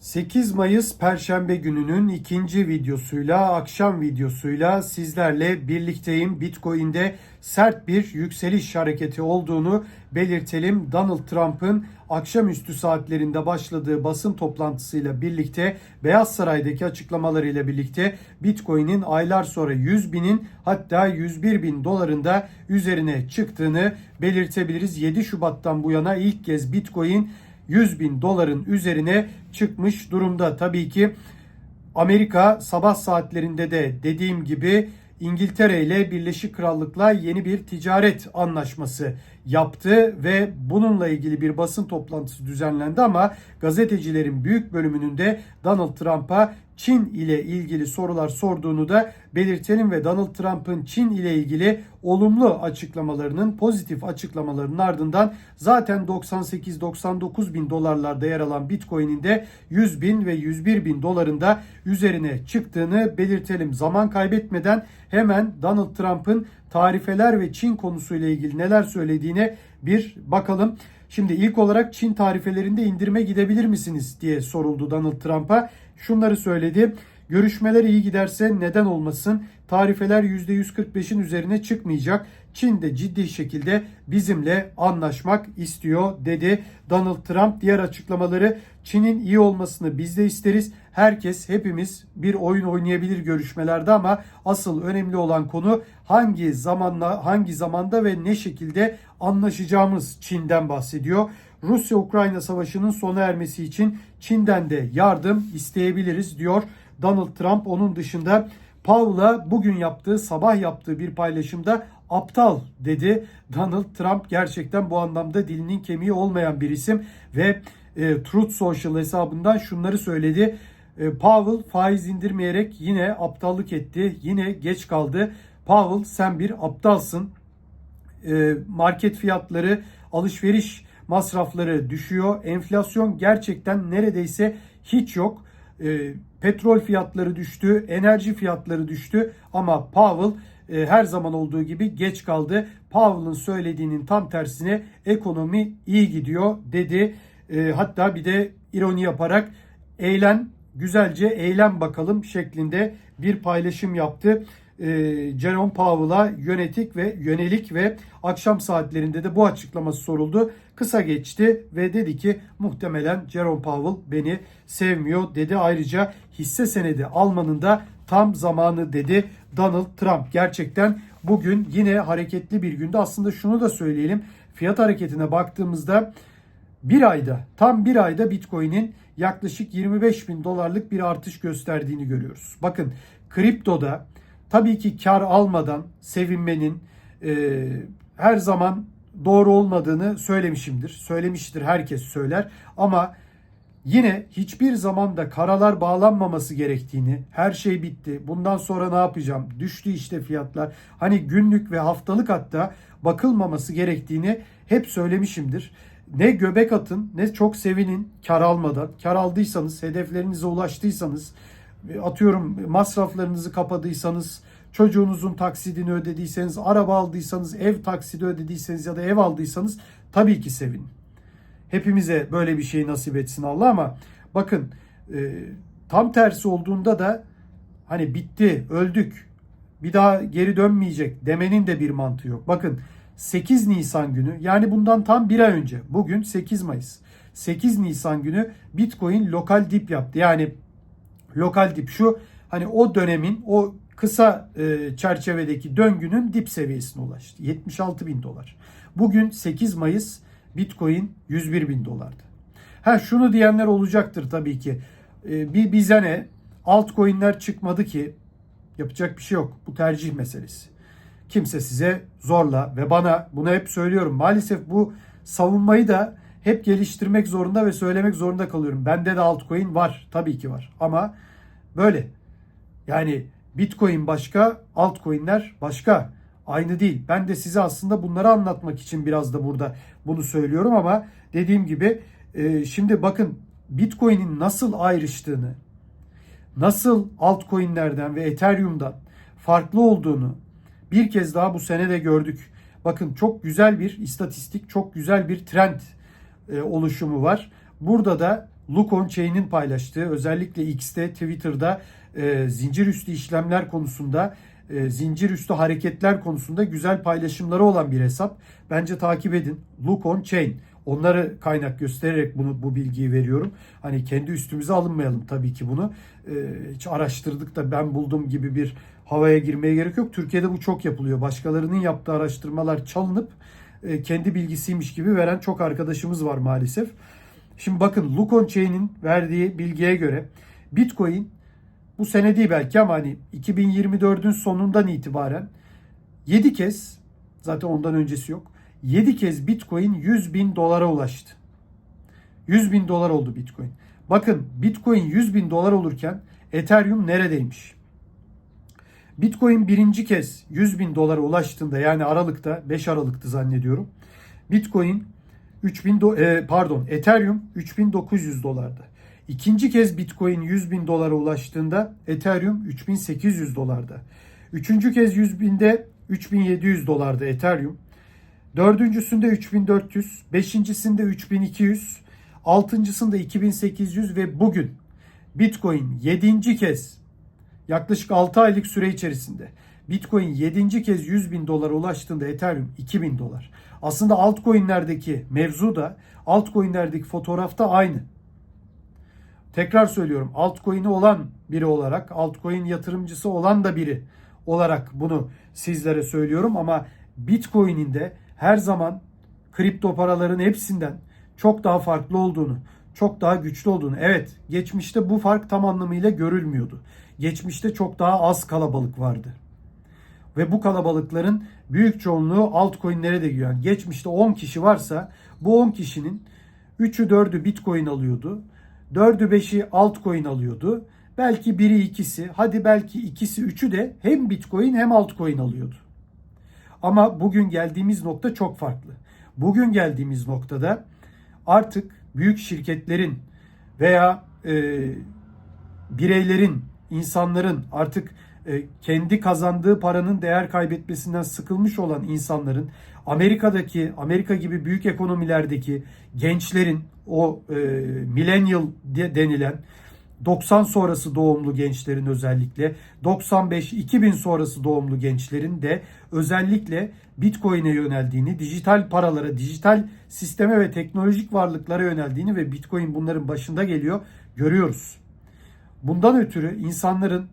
8 Mayıs Perşembe gününün ikinci videosuyla, akşam videosuyla sizlerle birlikteyim. Bitcoin'de sert bir yükseliş hareketi olduğunu belirtelim. Donald Trump'ın akşamüstü saatlerinde başladığı basın toplantısıyla birlikte Beyaz Saray'daki açıklamalarıyla birlikte Bitcoin'in aylar sonra 100 binin hatta 101 bin dolarında üzerine çıktığını belirtebiliriz. 7 Şubat'tan bu yana ilk kez Bitcoin 100 bin doların üzerine çıkmış durumda. Tabii ki Amerika sabah saatlerinde de dediğim gibi İngiltere ile Birleşik Krallık'la yeni bir ticaret anlaşması yaptı ve bununla ilgili bir basın toplantısı düzenlendi ama gazetecilerin büyük bölümünün de Donald Trump'a Çin ile ilgili sorular sorduğunu da belirtelim ve Donald Trump'ın Çin ile ilgili olumlu açıklamalarının, pozitif açıklamalarının ardından zaten 98-99 bin dolarlarda yer alan Bitcoin'in de 100 bin ve 101 bin dolarında üzerine çıktığını belirtelim. Zaman kaybetmeden hemen Donald Trump'ın tarifeler ve Çin konusuyla ilgili neler söylediğine bir bakalım. Şimdi ilk olarak Çin tarifelerinde indirime gidebilir misiniz diye soruldu Donald Trump'a. Şunları söyledi. Görüşmeler iyi giderse neden olmasın? Tarifeler %145'in üzerine çıkmayacak. Çin de ciddi şekilde bizimle anlaşmak istiyor dedi Donald Trump. Diğer açıklamaları Çin'in iyi olmasını biz de isteriz. Herkes hepimiz bir oyun oynayabilir görüşmelerde ama asıl önemli olan konu hangi zamanla hangi zamanda ve ne şekilde anlaşacağımız Çin'den bahsediyor. Rusya-Ukrayna savaşının sona ermesi için Çin'den de yardım isteyebiliriz diyor Donald Trump. Onun dışında Powell'a bugün yaptığı, sabah yaptığı bir paylaşımda aptal dedi. Donald Trump gerçekten bu anlamda dilinin kemiği olmayan bir isim ve e, Truth Social hesabından şunları söyledi. E, Powell faiz indirmeyerek yine aptallık etti. Yine geç kaldı. Powell sen bir aptalsın. E, market fiyatları, alışveriş masrafları düşüyor. Enflasyon gerçekten neredeyse hiç yok. E, petrol fiyatları düştü, enerji fiyatları düştü ama Powell e, her zaman olduğu gibi geç kaldı. Powell'ın söylediğinin tam tersine ekonomi iyi gidiyor dedi. E, hatta bir de ironi yaparak eğlen güzelce eğlen bakalım şeklinde bir paylaşım yaptı. E, Jerome Powell'a yönetik ve yönelik ve akşam saatlerinde de bu açıklaması soruldu. Kısa geçti ve dedi ki muhtemelen Jerome Powell beni sevmiyor dedi. Ayrıca hisse senedi almanın da tam zamanı dedi Donald Trump. Gerçekten bugün yine hareketli bir günde. Aslında şunu da söyleyelim. Fiyat hareketine baktığımızda bir ayda tam bir ayda Bitcoin'in yaklaşık 25 bin dolarlık bir artış gösterdiğini görüyoruz. Bakın kriptoda tabii ki kar almadan sevinmenin e, her zaman doğru olmadığını söylemişimdir. Söylemiştir herkes söyler ama yine hiçbir zaman da karalar bağlanmaması gerektiğini, her şey bitti, bundan sonra ne yapacağım, düştü işte fiyatlar, hani günlük ve haftalık hatta bakılmaması gerektiğini hep söylemişimdir. Ne göbek atın ne çok sevinin kar almadan. Kar aldıysanız, hedeflerinize ulaştıysanız, atıyorum masraflarınızı kapadıysanız, çocuğunuzun taksidini ödediyseniz, araba aldıysanız, ev taksidi ödediyseniz ya da ev aldıysanız tabii ki sevinin. Hepimize böyle bir şey nasip etsin Allah ama bakın e, tam tersi olduğunda da hani bitti, öldük, bir daha geri dönmeyecek demenin de bir mantığı yok. Bakın 8 Nisan günü yani bundan tam bir ay önce bugün 8 Mayıs 8 Nisan günü Bitcoin lokal dip yaptı. Yani lokal dip şu hani o dönemin o kısa e, çerçevedeki döngünün dip seviyesine ulaştı. 76 bin dolar. Bugün 8 Mayıs Bitcoin 101 bin dolardı. Ha şunu diyenler olacaktır tabii ki. E, bir bize ne? Altcoin'ler çıkmadı ki yapacak bir şey yok. Bu tercih meselesi. Kimse size zorla ve bana bunu hep söylüyorum. Maalesef bu savunmayı da hep geliştirmek zorunda ve söylemek zorunda kalıyorum. Bende de altcoin var. Tabii ki var. Ama böyle. Yani Bitcoin başka, altcoin'ler başka. Aynı değil. Ben de size aslında bunları anlatmak için biraz da burada bunu söylüyorum ama dediğim gibi e, şimdi bakın Bitcoin'in nasıl ayrıştığını, nasıl altcoin'lerden ve Ethereum'dan farklı olduğunu bir kez daha bu sene de gördük. Bakın çok güzel bir istatistik, çok güzel bir trend e, oluşumu var. Burada da Lukon Chain'in paylaştığı özellikle X'te, Twitter'da e, zincir üstü işlemler konusunda, e, zincir üstü hareketler konusunda güzel paylaşımları olan bir hesap. Bence takip edin. Lukon Chain. Onları kaynak göstererek bunu bu bilgiyi veriyorum. Hani kendi üstümüze alınmayalım tabii ki bunu. E, hiç araştırdık da ben buldum gibi bir havaya girmeye gerek yok. Türkiye'de bu çok yapılıyor. Başkalarının yaptığı araştırmalar çalınıp e, kendi bilgisiymiş gibi veren çok arkadaşımız var maalesef. Şimdi bakın Lukon Chain'in verdiği bilgiye göre Bitcoin bu sene değil belki ama hani 2024'ün sonundan itibaren 7 kez zaten ondan öncesi yok. 7 kez Bitcoin 100 bin dolara ulaştı. 100 bin dolar oldu Bitcoin. Bakın Bitcoin 100 bin dolar olurken Ethereum neredeymiş? Bitcoin birinci kez 100 bin dolara ulaştığında yani Aralık'ta 5 Aralık'tı zannediyorum. Bitcoin 3000 do- e, pardon Ethereum 3900 dolardı. İkinci kez Bitcoin 100 bin dolara ulaştığında Ethereum 3800 dolarda. Üçüncü kez 100 binde 3700 dolarda Ethereum. Dördüncüsünde 3400, beşincisinde 3200, altıncısında 2800 ve bugün Bitcoin 7. kez yaklaşık 6 aylık süre içerisinde Bitcoin 7. kez 100 bin dolara ulaştığında Ethereum 2000 dolar. Aslında altcoin'lerdeki mevzu da altcoin'lerdeki fotoğrafta aynı. Tekrar söylüyorum altcoin'i olan biri olarak altcoin yatırımcısı olan da biri olarak bunu sizlere söylüyorum ama Bitcoin'in de her zaman kripto paraların hepsinden çok daha farklı olduğunu, çok daha güçlü olduğunu. Evet, geçmişte bu fark tam anlamıyla görülmüyordu. Geçmişte çok daha az kalabalık vardı. Ve bu kalabalıkların büyük çoğunluğu altcoin'lere de giriyor. Yani geçmişte 10 kişi varsa bu 10 kişinin 3'ü 4'ü Bitcoin alıyordu. 4'ü 5'i altcoin alıyordu. Belki biri ikisi, hadi belki ikisi üçü de hem Bitcoin hem altcoin alıyordu. Ama bugün geldiğimiz nokta çok farklı. Bugün geldiğimiz noktada artık büyük şirketlerin veya e, bireylerin, insanların artık kendi kazandığı paranın değer kaybetmesinden sıkılmış olan insanların Amerika'daki, Amerika gibi büyük ekonomilerdeki gençlerin o e, millennial de- denilen 90 sonrası doğumlu gençlerin özellikle 95-2000 sonrası doğumlu gençlerin de özellikle Bitcoin'e yöneldiğini, dijital paralara, dijital sisteme ve teknolojik varlıklara yöneldiğini ve Bitcoin bunların başında geliyor görüyoruz. Bundan ötürü insanların, e,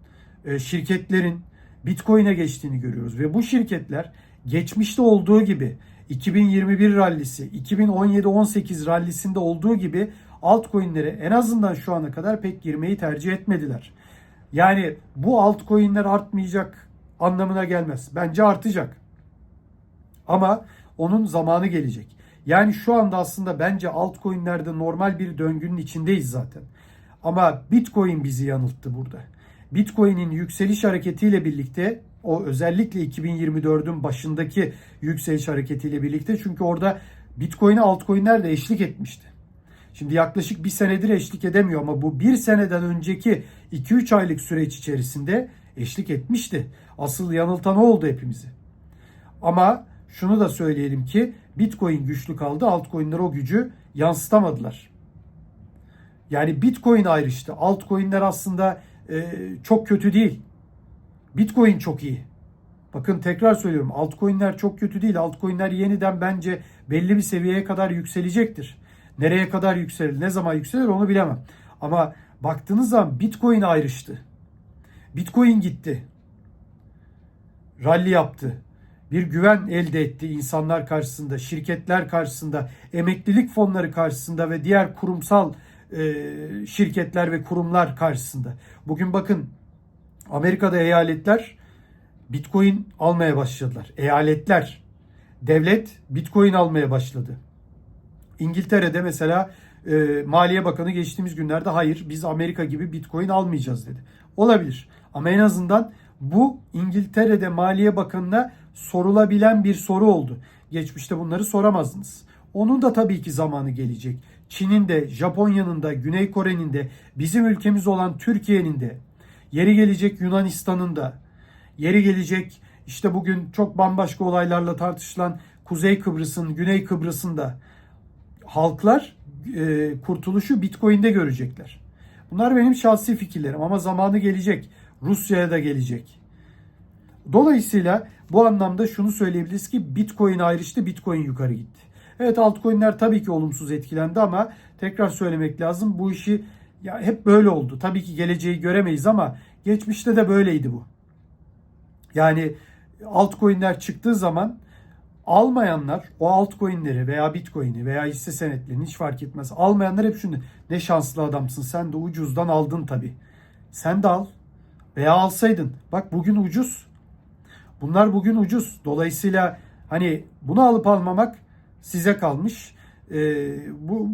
şirketlerin Bitcoin'e geçtiğini görüyoruz ve bu şirketler geçmişte olduğu gibi 2021 rallisi, 2017-18 rallisinde olduğu gibi altcoin'lere en azından şu ana kadar pek girmeyi tercih etmediler. Yani bu altcoin'ler artmayacak anlamına gelmez. Bence artacak. Ama onun zamanı gelecek. Yani şu anda aslında bence altcoin'lerde normal bir döngünün içindeyiz zaten. Ama Bitcoin bizi yanılttı burada. Bitcoin'in yükseliş hareketiyle birlikte o özellikle 2024'ün başındaki yükseliş hareketiyle birlikte çünkü orada Bitcoin'e altcoin'ler de eşlik etmişti. Şimdi yaklaşık bir senedir eşlik edemiyor ama bu bir seneden önceki 2-3 aylık süreç içerisinde eşlik etmişti. Asıl yanıltan oldu hepimizi. Ama şunu da söyleyelim ki Bitcoin güçlü kaldı. Altcoin'ler o gücü yansıtamadılar. Yani Bitcoin ayrıştı. Altcoin'ler aslında e, çok kötü değil. Bitcoin çok iyi. Bakın tekrar söylüyorum. Altcoin'ler çok kötü değil. Altcoin'ler yeniden bence belli bir seviyeye kadar yükselecektir. Nereye kadar yükselir, ne zaman yükselir onu bilemem. Ama baktığınız zaman Bitcoin ayrıştı. Bitcoin gitti. Rally yaptı. Bir güven elde etti insanlar karşısında, şirketler karşısında, emeklilik fonları karşısında ve diğer kurumsal e, şirketler ve kurumlar karşısında. Bugün bakın Amerika'da eyaletler Bitcoin almaya başladılar. Eyaletler, devlet Bitcoin almaya başladı. İngiltere'de mesela e, Maliye Bakanı geçtiğimiz günlerde hayır biz Amerika gibi Bitcoin almayacağız dedi. Olabilir ama en azından bu İngiltere'de Maliye Bakanı'na sorulabilen bir soru oldu. Geçmişte bunları soramazdınız. Onun da tabii ki zamanı gelecek. Çin'in de, Japonya'nın da, Güney Kore'nin de, bizim ülkemiz olan Türkiye'nin de, yeri gelecek Yunanistan'ın da, yeri gelecek işte bugün çok bambaşka olaylarla tartışılan Kuzey Kıbrıs'ın, Güney Kıbrıs'ın da halklar e, kurtuluşu Bitcoin'de görecekler. Bunlar benim şahsi fikirlerim ama zamanı gelecek. Rusya'ya da gelecek. Dolayısıyla bu anlamda şunu söyleyebiliriz ki Bitcoin ayrıştı, Bitcoin yukarı gitti. Evet altcoin'ler tabii ki olumsuz etkilendi ama tekrar söylemek lazım bu işi ya hep böyle oldu. Tabii ki geleceği göremeyiz ama geçmişte de böyleydi bu. Yani altcoin'ler çıktığı zaman almayanlar o altcoin'leri veya bitcoin'i veya hisse senetlerini hiç fark etmez. Almayanlar hep şunu ne şanslı adamsın sen de ucuzdan aldın tabii. Sen de al veya alsaydın. Bak bugün ucuz. Bunlar bugün ucuz. Dolayısıyla hani bunu alıp almamak size kalmış. Ee, bu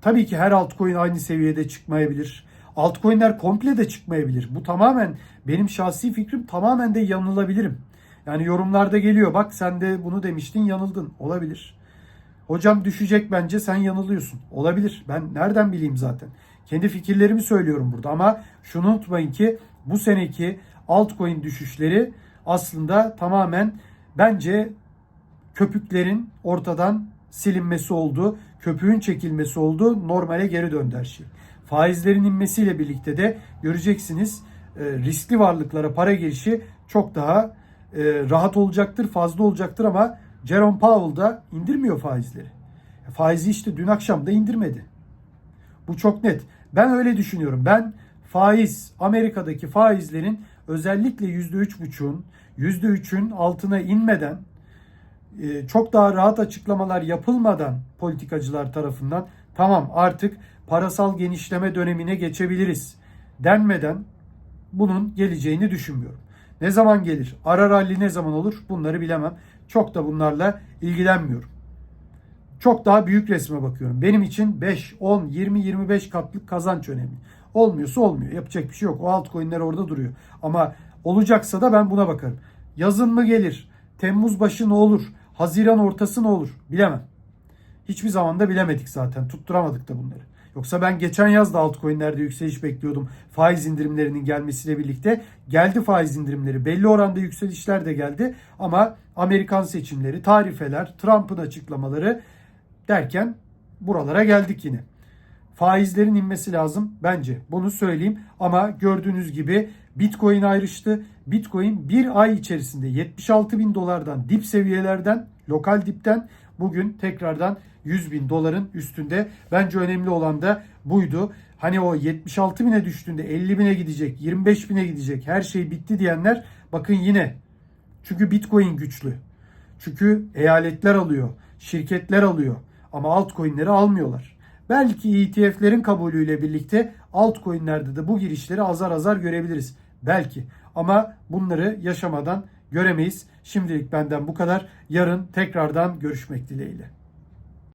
tabii ki her altcoin aynı seviyede çıkmayabilir. Altcoin'ler komple de çıkmayabilir. Bu tamamen benim şahsi fikrim tamamen de yanılabilirim. Yani yorumlarda geliyor bak sen de bunu demiştin yanıldın. Olabilir. Hocam düşecek bence sen yanılıyorsun. Olabilir. Ben nereden bileyim zaten. Kendi fikirlerimi söylüyorum burada ama şunu unutmayın ki bu seneki altcoin düşüşleri aslında tamamen bence köpüklerin ortadan silinmesi oldu. Köpüğün çekilmesi oldu. Normale geri döndü her şey. Faizlerin inmesiyle birlikte de göreceksiniz e, riskli varlıklara para girişi çok daha e, rahat olacaktır, fazla olacaktır ama Jerome Powell da indirmiyor faizleri. Faizi işte dün akşam da indirmedi. Bu çok net. Ben öyle düşünüyorum. Ben faiz, Amerika'daki faizlerin özellikle %3,5'un, %3'ün altına inmeden e, çok daha rahat açıklamalar yapılmadan politikacılar tarafından tamam artık parasal genişleme dönemine geçebiliriz denmeden bunun geleceğini düşünmüyorum. Ne zaman gelir? Ara ralli ne zaman olur? Bunları bilemem. Çok da bunlarla ilgilenmiyorum. Çok daha büyük resme bakıyorum. Benim için 5, 10, 20, 25 katlık kazanç önemli. Olmuyorsa olmuyor. Yapacak bir şey yok. O altcoin'ler orada duruyor. Ama olacaksa da ben buna bakarım. Yazın mı gelir? Temmuz başı ne olur? Haziran ortası ne olur? Bilemem. Hiçbir zaman da bilemedik zaten. Tutturamadık da bunları. Yoksa ben geçen yaz da altcoin'lerde yükseliş bekliyordum. Faiz indirimlerinin gelmesiyle birlikte. Geldi faiz indirimleri. Belli oranda yükselişler de geldi. Ama Amerikan seçimleri, tarifeler, Trump'ın açıklamaları derken buralara geldik yine. Faizlerin inmesi lazım bence. Bunu söyleyeyim. Ama gördüğünüz gibi Bitcoin ayrıştı. Bitcoin bir ay içerisinde 76 bin dolardan dip seviyelerden, lokal dipten bugün tekrardan 100 bin doların üstünde. Bence önemli olan da buydu. Hani o 76 bine düştüğünde 50 bine gidecek, 25 bine gidecek, her şey bitti diyenler bakın yine. Çünkü Bitcoin güçlü. Çünkü eyaletler alıyor, şirketler alıyor ama altcoin'leri almıyorlar. Belki ETF'lerin kabulüyle birlikte altcoin'lerde de bu girişleri azar azar görebiliriz. Belki ama bunları yaşamadan göremeyiz. Şimdilik benden bu kadar. Yarın tekrardan görüşmek dileğiyle.